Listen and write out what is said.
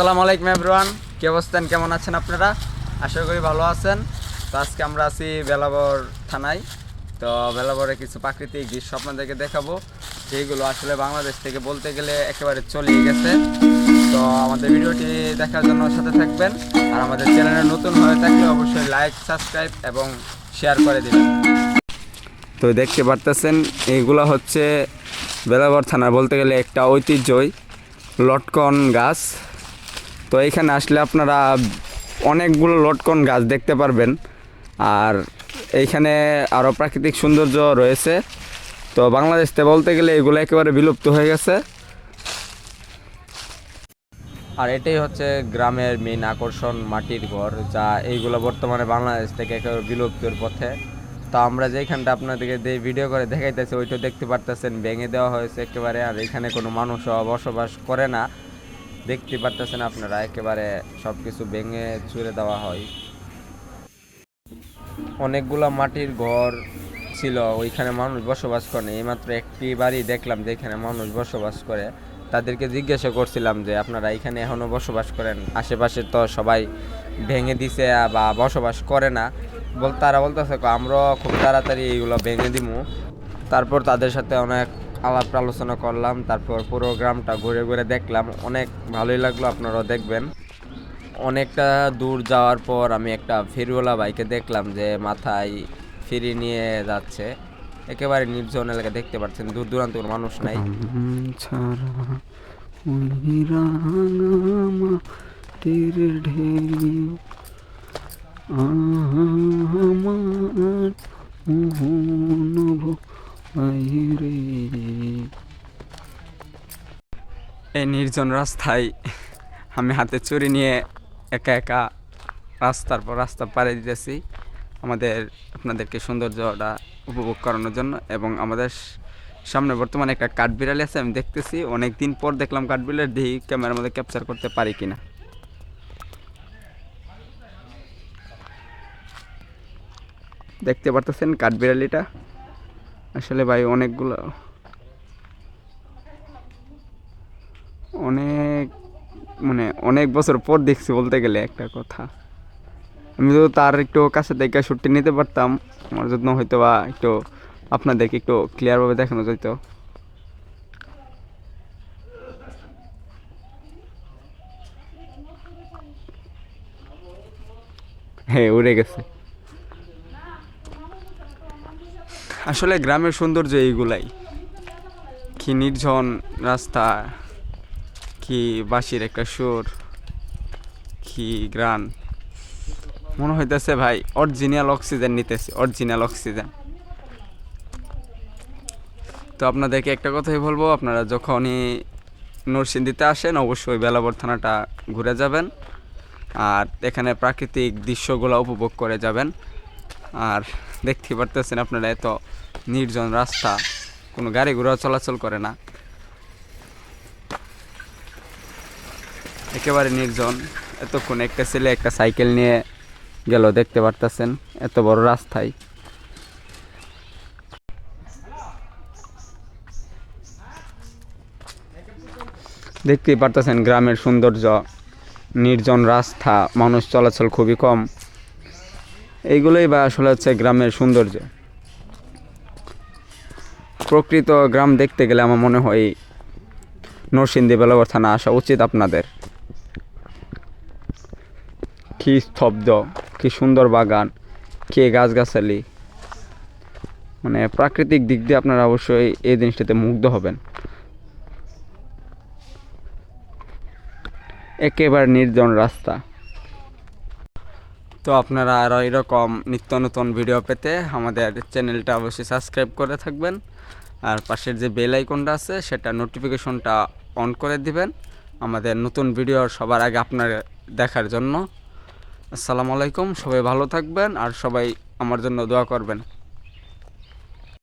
আসসালামু আলাইকুম এভরিওয়ান। কি অবস্থান? কেমন আছেন আপনারা? আশা করি ভালো আছেন। তো আজকে আমরা আছি বেলাবর থানায়। তো বেলাবরে কিছু প্রাকৃতিক দৃশ্য আপনাদেরকে দেখাবো। যেগুলো আসলে বাংলাদেশ থেকে বলতে গেলে একেবারে চলিয়ে গেছে। তো আমাদের ভিডিওটি দেখার জন্য সাথে থাকবেন। আর আমাদের চ্যানেলে নতুন হয়ে থাকলে অবশ্যই লাইক, সাবস্ক্রাইব এবং শেয়ার করে দিবেন। তো দেখতে পারতেছেন এইগুলো হচ্ছে বেলাবর থানা বলতে গেলে একটা ঐতিহ্যই লটকন গাছ। তো এইখানে আসলে আপনারা অনেকগুলো লটকন গাছ দেখতে পারবেন। আর এইখানে আরও প্রাকৃতিক সৌন্দর্য রয়েছে। তো বাংলাদেশতে বলতে গেলে এগুলো একেবারে বিলুপ্ত হয়ে গেছে। আর এটাই হচ্ছে গ্রামের মেন আকর্ষণ মাটির ঘর, যা এইগুলো বর্তমানে বাংলাদেশ থেকে একেবারে বিলুপ্তির পথে। তো আমরা যেখানটা আপনাদেরকে দিয়ে ভিডিও করে দেখাইতেছি ওইটা দেখতে পারতেছেন, ভেঙে দেওয়া হয়েছে একেবারে। আর এখানে কোনো মানুষও বসবাস করে না। দেখতে পারতেছেন আপনারা, একেবারে সব কিছু ভেঙে চুরে দেওয়া হয়। অনেকগুলো মাটির ঘর ছিল, ওইখানে মানুষ বসবাস করে। এইমাত্র একটি বাড়ি দেখলাম যে এখানে মানুষ বসবাস করে। তাদেরকে জিজ্ঞাসা করছিলাম যে, আপনারা এখানে এখনও বসবাস করেন? আশেপাশে তো সবাই ভেঙে দিছে বা বসবাস করে না। বল, তারা বলতেছে আমরা খুব তাড়াতাড়ি এইগুলো ভেঙে দিমু। তারপর তাদের সাথে অনেক আলাপ আলোচনা করলাম, তারপর পুরো গ্রামটা ঘুরে ঘুরে দেখলাম। অনেক ভালোই লাগল, আপনারাও দেখবেন। অনেকটা দূর যাওয়ার পর আমি একটা ফেরিওয়ালা বাইকে দেখলাম যে মাথায় ফেরি নিয়ে যাচ্ছে। একেবারে নির্জন এলাকা দেখতে পাচ্ছেন, দূর দূরান্ত কোনো মানুষ নাই। ঢেউ এই নির্জন রাস্তায় আমি হাতে চুরি নিয়ে একা একা রাস্তার পর রাস্তা পাড়ে দিতেছি। আমাদের, আপনাদেরকে সৌন্দর্যটা উপভোগ করানোর জন্য এবং আমাদের সামনে বর্তমানে একটা কাঠবিড়ালি আছে, আমি দেখতেছি। অনেক দিন পর দেখলাম কাঠবিড়াল, দেখি ক্যামেরার মধ্যে ক্যাপচার করতে পারি কিনা। দেখতে পারতেছেন কাঠবিড়ালিটা? আসলে ভাই অনেকগুলো অনেক মানে অনেক বছর পর দেখছি বলতে গেলে একটা কথা। আমি তো তার একটু কাছে থেকে শুটটি নিতে পারতাম, আমার জন্য হয়তো বা একটু আপনাদেরকে একটু ক্লিয়ারভাবে দেখানো যেত হ্যাঁ উড়ে গেছে। আসলে গ্রামের সৌন্দর্য এইগুলাই। কি নির্জন রাস্তা। কি বাঁশির একটা সুর? কি গ্রান মনে হইতেছে ভাই অরিজিনাল অক্সিজেন নিতেছে অরিজিনাল অক্সিজেন তো আপনাদেরকে একটা কথাই বলব, আপনারা যখনই নরসিংদীতে আসেন, অবশ্যই বেলাবর থানাটা ঘুরে যাবেন। আর এখানে প্রাকৃতিক দৃশ্যগুলো উপভোগ করে যাবেন। আর দেখতে পারতেছেন আপনারা এত নির্জন রাস্তা, কোনো গাড়ি ঘোড়া চলাচল করে না। একেবারে নির্জন। এতক্ষণ একটা ছেলে একটা সাইকেল নিয়ে গেল, দেখতে পারতেছেন, এত বড় রাস্তায়। দেখতেই পারতেছেন গ্রামের সৌন্দর্য, নির্জন রাস্তা, মানুষ চলাচল খুবই কম। এইগুলোই বা আসলে হচ্ছে গ্রামের সৌন্দর্য। প্রকৃত গ্রাম দেখতে গেলে আমার মনে হয় নরসিংদী বেলাগর থানা আসা উচিত আপনাদের। কি স্তব্ধ, কি সুন্দর বাগান, কে গাছগাছালি। মানে প্রাকৃতিক দিক দিয়ে আপনারা অবশ্যই এই জিনিসটাতে মুগ্ধ হবেন। একেবারে নির্জন রাস্তা। তো আপনারা আরও এরকম নিত্য নতুন ভিডিও পেতে আমাদের চ্যানেলটা অবশ্যই সাবস্ক্রাইব করে থাকবেন। আর পাশের যে বেল আইকনটা আছে, সেটা নোটিফিকেশনটা অন করে দিবেন। আমাদের নতুন ভিডিও সবার আগে আপনার দেখার জন্য। আসসালামু আলাইকুম সবাই ভালো থাকবেন আর সবাই আমার জন্য দোয়া করবেন।